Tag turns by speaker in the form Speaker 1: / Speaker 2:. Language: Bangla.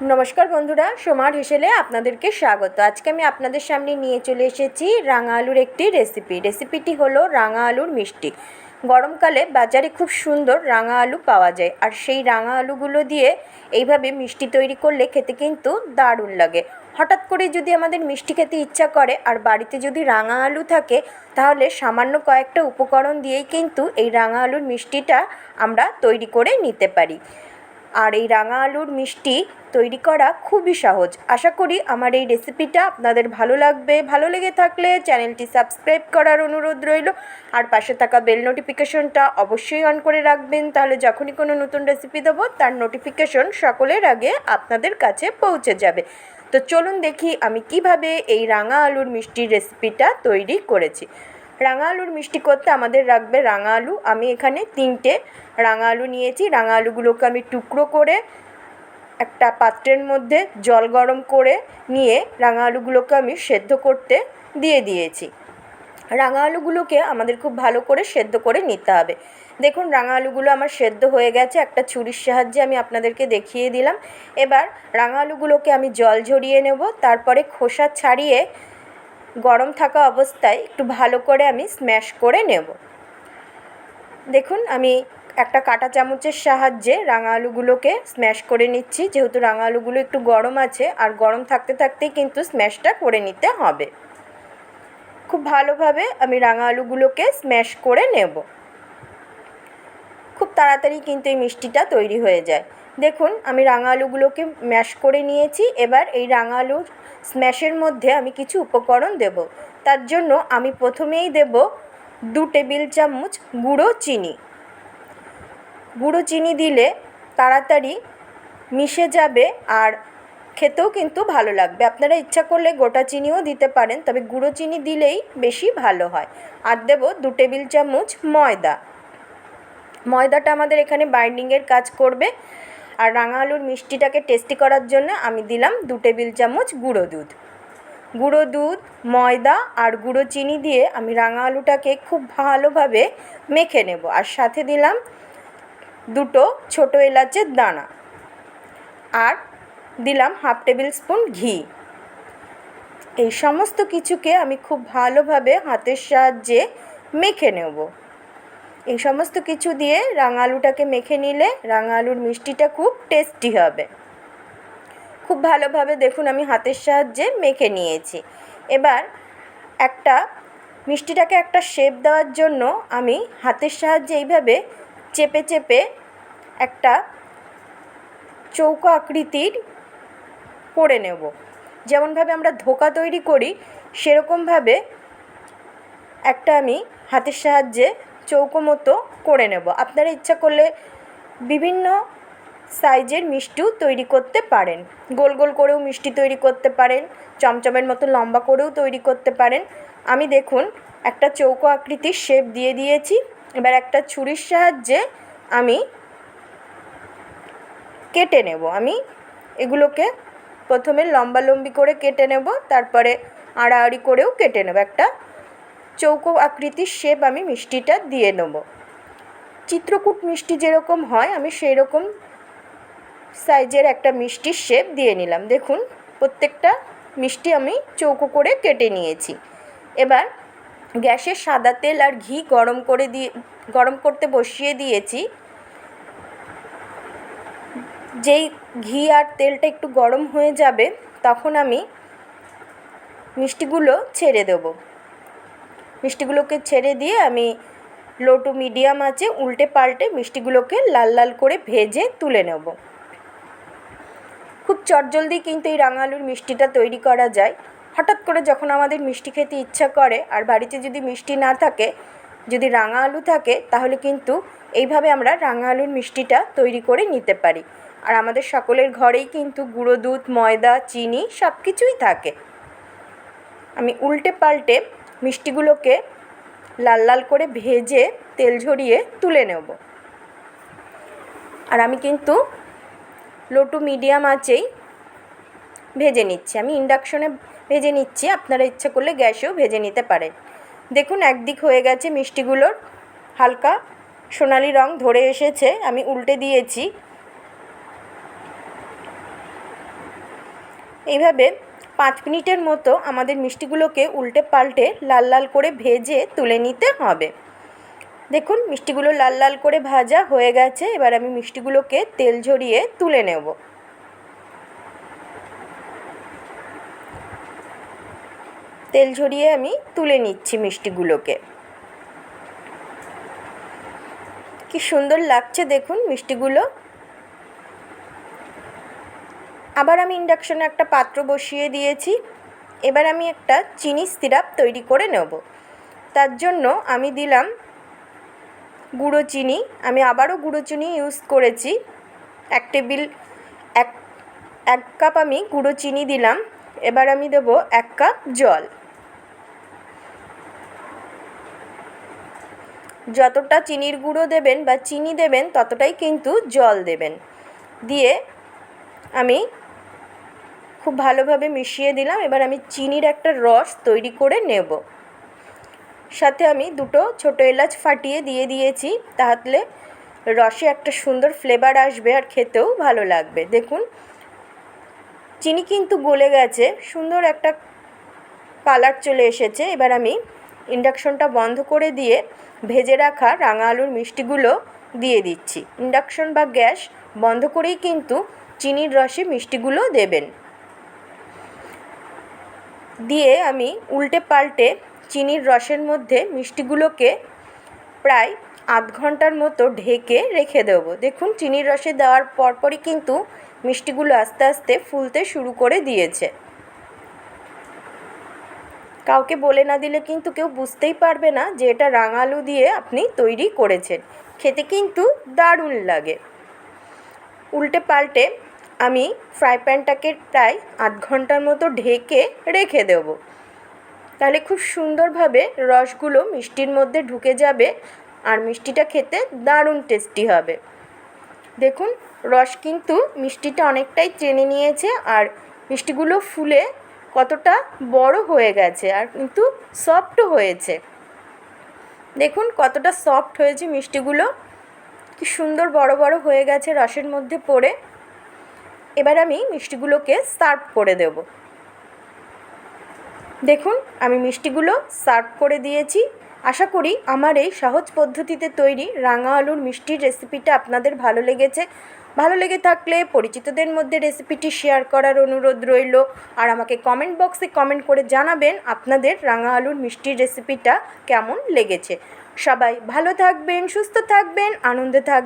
Speaker 1: নমস্কার বন্ধুরা সোমার হেসেলে আপনাদেরকে স্বাগত। আজকে আমি আপনাদের সামনে নিয়ে চলে এসেছি রাঙা আলুর একটি রেসিপি রেসিপিটি হলো রাঙা আলুর মিষ্টি। গরমকালে বাজারে খুব সুন্দর রাঙা আলু পাওয়া যায়। আর সেই রাঙা আলুগুলো দিয়ে এইভাবে মিষ্টি তৈরি করলে খেতে কিন্তু দারুণ লাগে। হঠাৎ করে যদি আমাদের মিষ্টি খেতে ইচ্ছা করে, আর বাড়িতে যদি রাঙা আলু থাকে, তাহলে সামান্য কয়েকটা উপকরণ দিয়েই কিন্তু এই রাঙা আলুর মিষ্টিটা আমরা তৈরি করে নিতে পারি। আর এই রাঙা আলুর মিষ্টি তৈরি করা খুবই সহজ। আশা করি আমার এই রেসিপিটা আপনাদের ভালো লাগবে। ভালো লেগে থাকলে চ্যানেলটি সাবস্ক্রাইব করার অনুরোধ রইল। আর পাশে থাকা বেল নোটিফিকেশনটা অবশ্যই অন করে রাখবেন। তাহলে যখনই কোনো নতুন রেসিপি দেবো, তার নোটিফিকেশন সকলের আগে আপনাদের কাছে পৌঁছে যাবে। তো চলুন দেখি আমি কীভাবে এই রাঙা আলুর মিষ্টির রেসিপিটা তৈরি করেছি। রাঙা আলুর মিষ্টি করতে আমাদের রাখবে রাঙা আলু আমি এখানে তিনটে রাঙা আলু নিয়েছি। রাঙা আলুগুলোকে আমি টুকরো করে একটা পাত্রের মধ্যে জল গরম করে নিয়ে রাঙা আলুগুলোকে আমি সেদ্ধ করতে দিয়ে দিয়েছি। রাঙা আলুগুলোকে আমাদের খুব ভালো করে সেদ্ধ করে নিতে হবে। দেখুন রাঙা আলুগুলো আমার সেদ্ধ হয়ে গেছে। একটা ছুরির সাহায্যে আমি আপনাদেরকে দেখিয়ে দিলাম। এবার রাঙা আলুগুলোকে আমি জল ঝরিয়ে নেব। তারপরে খোসা ছাড়িয়ে গরম থাকা অবস্থায় একটু ভালো করে আমি স্ম্যাশ করে নেব। দেখুন, আমি একটা কাঁটা চামচের সাহায্যে রাঙা আলুগুলোকে স্ম্যাশ করে নিচ্ছি। যেহেতু রাঙা আলুগুলো একটু গরম আছে, আর গরম থাকতে থাকতেই কিন্তু স্ম্যাশটা করে নিতে হবে। খুব ভালোভাবে আমি রাঙা আলুগুলোকে স্ম্যাশ করে নেব। খুব তাড়াতাড়ি কিন্তু এই মিষ্টিটা তৈরি হয়ে যায়। দেখুন, আমি রাঙা আলুগুলোকে ম্যাশ করে নিয়েছি। এবার এই রাঙা আলুর স্ম্যাশের মধ্যে আমি কিছু উপকরণ দেব। তার জন্য আমি প্রথমেই দেব দু টেবিল চামচ গুঁড়ো চিনি। গুঁড়ো চিনি দিলে তাড়াতাড়ি মিশে যাবে আর খেতেও কিন্তু ভালো লাগবে। আপনারা ইচ্ছা করলে গোটা চিনিও দিতে পারেন, তবে গুঁড়ো চিনি দিলেই বেশি ভালো হয়। আর দেব দু টেবিল চামচ ময়দা। ময়দাটা আমাদের এখানে বাইন্ডিংয়ের কাজ করবে। আর রাঙা আলুর মিষ্টিটাকে টেস্টি করার জন্য আমি দিলাম দু টেবিল চামচ গুঁড়ো দুধ। গুঁড়ো দুধ, ময়দা আর গুঁড়ো চিনি দিয়ে আমি রাঙা আলুটাকে খুব ভালোভাবে মেখে নেব। আর সাথে দিলাম দুটো ছোটো এলাচের দানা। আর দিলাম হাফ টেবিল স্পুন ঘি। এই সমস্ত কিছুকে আমি খুব ভালোভাবে হাতের সাহায্যে মেখে নেব। এই সমস্ত কিছু দিয়ে রাঙা আলুটাকে মেখে নিলে রাঙা আলুর মিষ্টিটা খুব টেস্টি হবে। খুব ভালোভাবে দেখুন আমি হাতের সাহায্যে মেখে নিয়েছি। এবার একটা, মিষ্টিটাকে একটা শেপ দেওয়ার জন্য আমি হাতের সাহায্যে এইভাবে চেপে চেপে একটা চৌকো আকৃতির করে নেব। যেমনভাবে আমরা ধোকা তৈরি করি, সেরকমভাবে একটা আমি হাতের সাহায্যে চৌকো মতো করে নেব। আপনারা ইচ্ছা করলে বিভিন্ন সাইজের মিষ্টিও তৈরি করতে পারেন। গোল গোল করেও মিষ্টি তৈরি করতে পারেন। চমচমের মতো লম্বা করেও তৈরি করতে পারেন। আমি দেখুন, একটা চৌকো আকৃতির শেপ দিয়ে দিয়েছি। এবার একটা ছুরির সাহায্যে আমি কেটে নেব। আমি এগুলোকে প্রথমে লম্বা লম্বি করে কেটে নেব, তারপরে আড়াআড়ি করেও কেটে নেব। একটা চৌকো আকৃতির শেপ আমি মিষ্টিটা দিয়ে নেব। চিত্রকূট মিষ্টি যেরকম হয়, আমি সেই রকম সাইজের একটা মিষ্টির শেপ দিয়ে নিলাম। দেখুন, প্রত্যেকটা মিষ্টি আমি চৌকো করে কেটে নিয়েছি। এবার গ্যাসে সাদা তেল আর ঘি গরম করে দিয়ে, গরম করতে বসিয়ে দিয়েছি। যেই ঘি আর তেলটা একটু গরম হয়ে যাবে, তখন আমি মিষ্টিগুলো ছেড়ে দেবো। মিষ্টিগুলোকে ছেড়ে দিয়ে আমি লো টু মিডিয়াম আছে, উল্টে পাল্টে মিষ্টিগুলোকে লাল লাল করে ভেজে তুলে নেব। খুব চটজলদি কিন্তু এই রাঙা আলুর মিষ্টিটা তৈরি করা যায়। হঠাৎ করে যখন আমাদের মিষ্টি খেতে ইচ্ছা করে, আর বাড়িতে যদি মিষ্টি না থাকে, যদি রাঙা আলু থাকে, তাহলে কিন্তু এইভাবে আমরা রাঙা আলুর মিষ্টিটা তৈরি করে নিতে পারি। আর আমাদের সকলের ঘরেই কিন্তু গুঁড়ো দুধ, ময়দা, চিনি সব কিছুই থাকে। আমি উল্টে পাল্টে মিষ্টিগুলোকে লাল লাল করে ভেজে তেল ঝরিয়ে তুলে নেব। আর আমি কিন্তু লো টু মিডিয়াম আঁচেই ভেজে নিচ্ছি। আমি ইন্ডাকশনে ভেজে নিচ্ছি। আপনারা ইচ্ছা করলে গ্যাসেও ভেজে নিতে পারেন। দেখুন, একদিক হয়ে গেছে মিষ্টিগুলোর হালকা সোনালি রং ধরে এসেছে। আমি উল্টে দিয়েছি। এইভাবে পাঁচ মিনিটের মতো আমাদের মিষ্টিগুলোকে উল্টে পাল্টে লাল লাল করে ভেজে তুলে নিতে হবে। দেখুন, মিষ্টিগুলো লাল লাল করে ভাজা হয়ে গেছে। এবার আমি মিষ্টিগুলোকে তেল ঝরিয়ে তুলে নেব। তেল ঝরিয়ে আমি তুলে নিচ্ছি মিষ্টিগুলোকে। কি সুন্দর লাগছে দেখুন মিষ্টিগুলো। আবার আমি ইন্ডাকশনে একটা পাত্র বসিয়ে দিয়েছি। এবার আমি একটা চিনি সিরাপ তৈরি করে নেব। তার জন্য আমি দিলাম গুঁড়ো চিনি। আমি আবারও গুঁড়ো চিনি ইউজ করেছি। এক টেবিল, এক এক কাপ আমি গুঁড়ো চিনি দিলাম। এবার আমি দেবো এক কাপ জল। যতটা চিনির গুঁড়ো দেবেন বা চিনি দেবেন, ততটাই কিন্তু জল দেবেন। দিয়ে আমি খুব ভালোভাবে মিশিয়ে দিলাম। এবার আমি চিনির একটা রস তৈরি করে নেব। সাথে আমি দুটো ছোটো এলাচ ফাটিয়ে দিয়ে দিয়েছি। তাহলে রসে একটা সুন্দর ফ্লেভার আসবে আর খেতেও ভালো লাগবে। দেখুন, চিনি কিন্তু গলে গেছে। সুন্দর একটা কালার চলে এসেছে। এবার আমি ইন্ডাকশনটা বন্ধ করে দিয়ে ভেজে রাখা রাঙা আলুর মিষ্টিগুলো দিয়ে দিচ্ছি। ইন্ডাকশন বা গ্যাস বন্ধ করেই কিন্তু চিনির রসে মিষ্টিগুলো দেবেন। দিয়ে আমি উল্টে পাল্টে চিনির রসের মধ্যে মিষ্টিগুলোকে প্রায় আধ ঘণ্টার মতো ঢেকে রেখে দেবো। দেখুন, চিনির রসে দেওয়ার পরপরই কিন্তু মিষ্টিগুলো আস্তে আস্তে ফুলতে শুরু করে দিয়েছে। কাউকে বলে না দিলে কিন্তু কেউ বুঝতেই পারবে না যে এটা রাঙালু দিয়ে আপনি তৈরি করেছেন। খেতে কিন্তু দারুণ লাগে। উল্টে পাল্টে আমি ফ্রাই প্যানটাকে প্রায় আধ ঘণ্টার মতো ঢেকে রেখে দেবো। তাহলে খুব সুন্দরভাবে রসগুলো মিষ্টির মধ্যে ঢুকে যাবে আর মিষ্টিটা খেতে দারুণ টেস্টি হবে। দেখুন, রস কিন্তু মিষ্টিটা অনেকটাই টেনে নিয়েছে আর মিষ্টিগুলো ফুলে কতটা বড় হয়ে গেছে আর কিন্তু সফটও হয়েছে। দেখুন, কতটা সফট হয়েছে মিষ্টিগুলো। কি সুন্দর বড় বড় হয়ে গেছে রসের মধ্যে পড়ে। এবার আমি মিষ্টিগুলোকে সার্ভ করে দেব। দেখুন, আমি মিষ্টিগুলো সার্ভ করে দিয়েছি। আশা করি আমার এই সহজ পদ্ধতিতে তৈরি রাঙা আলুর মিষ্টির রেসিপিটা আপনাদের ভালো লেগেছে। ভালো লেগে থাকলে পরিচিতদের মধ্যে রেসিপিটি শেয়ার করার অনুরোধ রইল। আর আমাকে কমেন্ট বক্সে কমেন্ট করে জানাবেন আপনাদের রাঙা আলুর মিষ্টির রেসিপিটা কেমন লেগেছে। সবাই ভালো থাকবেন, সুস্থ থাকবেন, আনন্দে থাকবেন।